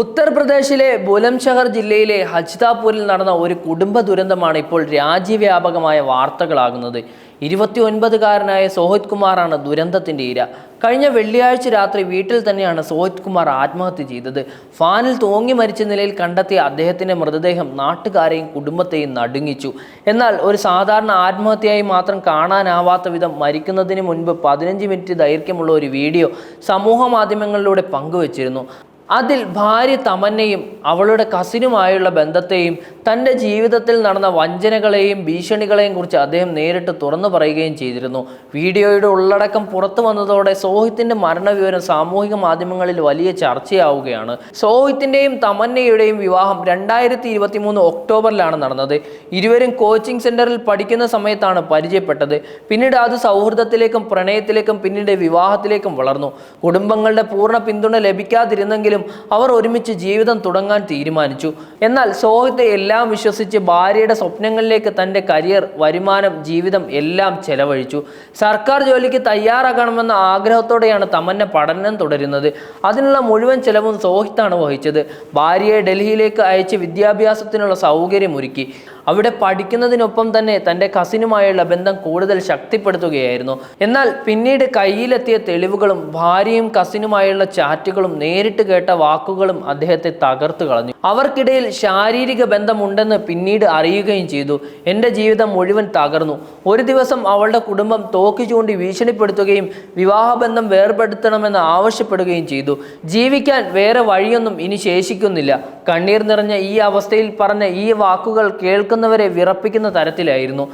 ഉത്തർപ്രദേശിലെ ബുലംഷഹർ ജില്ലയിലെ ഹജ്താപൂരിൽ നടന്ന ഒരു കുടുംബ ദുരന്തമാണ് ഇപ്പോൾ രാജ്യവ്യാപകമായ വാർത്തകളാകുന്നത്. ഇരുപത്തി ഒൻപതുകാരനായ സോഹിത് കുമാറാണ് ദുരന്തത്തിന്റെ ഇര. കഴിഞ്ഞ വെള്ളിയാഴ്ച രാത്രി വീട്ടിൽ തന്നെയാണ് സോഹിത് കുമാർ ആത്മഹത്യ ചെയ്തത്. ഫാനിൽ തൂങ്ങി മരിച്ച നിലയിൽ കണ്ടെത്തിയ അദ്ദേഹത്തിന്റെ മൃതദേഹം നാട്ടുകാരെയും കുടുംബത്തെയും നടുങ്ങിച്ചു. എന്നാൽ ഒരു സാധാരണ ആത്മഹത്യയായി മാത്രം കാണാനാവാത്ത വിധം മരിക്കുന്നതിന് മുൻപ് പതിനഞ്ച് മിനിറ്റ് ദൈർഘ്യമുള്ള ഒരു വീഡിയോ സമൂഹ മാധ്യമങ്ങളിലൂടെ പങ്കുവച്ചിരുന്നു. അതിൽ ഭാര്യ തമന്നയും അവളുടെ കസിനുമായുള്ള ബന്ധത്തെയും തന്റെ ജീവിതത്തിൽ നടന്ന വഞ്ചനകളെയും ഭീഷണികളെയും കുറിച്ച് അദ്ദേഹം നേരിട്ട് തുറന്നു പറയുകയും ചെയ്തിരുന്നു. വീഡിയോയുടെ ഉള്ളടക്കം പുറത്തു വന്നതോടെ സോഹിത്തിന്റെ മരണവിവരം സാമൂഹിക മാധ്യമങ്ങളിൽ വലിയ ചർച്ചയാവുകയാണ്. സോഹിത്തിന്റെയും തമന്നയുടെയും വിവാഹം രണ്ടായിരത്തി ഇരുപത്തി മൂന്ന് ഒക്ടോബറിലാണ് നടന്നത്. ഇരുവരും കോച്ചിങ് സെന്ററിൽ പഠിക്കുന്ന സമയത്താണ് പരിചയപ്പെട്ടത്. പിന്നീട് അത് സൗഹൃദത്തിലേക്കും പ്രണയത്തിലേക്കും പിന്നീട് വിവാഹത്തിലേക്കും വളർന്നു. കുടുംബങ്ങളുടെ പൂർണ പിന്തുണ ലഭിക്കാതിരുന്നെങ്കിലും അവർ ഒരുമിച്ച് ജീവിതം തുടങ്ങാൻ തീരുമാനിച്ചു. എന്നാൽ സോഹിത്തെ എല്ലാം വിശ്വസിച്ച് ഭാര്യയുടെ സ്വപ്നങ്ങളിലേക്ക് തന്റെ കരിയർ വരുമാനം ജീവിതം എല്ലാം ചെലവഴിച്ചു. സർക്കാർ ജോലിക്ക് തയ്യാറാകണമെന്ന ആഗ്രഹത്തോടെയാണ് തമന്ന പഠനം തുടരുന്നത്. അതിനുള്ള മുഴുവൻ ചെലവും സോഹിത്താണ് വഹിച്ചത്. ഭാര്യയെ ഡൽഹിയിലേക്ക് അയച്ച് വിദ്യാഭ്യാസത്തിനുള്ള സൗകര്യം ഒരുക്കി അവിടെ പഠിക്കുന്നതിനൊപ്പം തന്നെ തന്റെ കസിനുമായുള്ള ബന്ധം കൂടുതൽ ശക്തിപ്പെടുത്തുകയായിരുന്നു. എന്നാൽ പിന്നീട് കയ്യിലെത്തിയ തെളിവുകളും ഭാര്യയും കസിനുമായുള്ള ചാറ്റുകളും നേരിട്ട് കേട്ട വാക്കുകളും അദ്ദേഹത്തെ തകർത്തു കളഞ്ഞു. അവർക്കിടയിൽ ശാരീരിക ബന്ധമുണ്ടെന്ന് പിന്നീട് അറിയുകയും ചെയ്തു. എന്റെ ജീവിതം മുഴുവൻ തകർന്നു. ഒരു ദിവസം അവളുടെ കുടുംബം തോക്കി ചൂണ്ടി ഭീഷണിപ്പെടുത്തുകയും വിവാഹബന്ധം വേർപെടുത്തണമെന്ന് ആവശ്യപ്പെടുകയും ചെയ്തു. ജീവിക്കാൻ വേറെ വഴിയൊന്നും ഇനി ശേഷിക്കുന്നില്ല. കണ്ണീർ നിറഞ്ഞ ഈ അവസ്ഥയിൽ പറഞ്ഞ ഈ വാക്കുകൾ കേൾക്കുന്നവരെ വിറപ്പിക്കുന്ന തരത്തിലായിരുന്നു.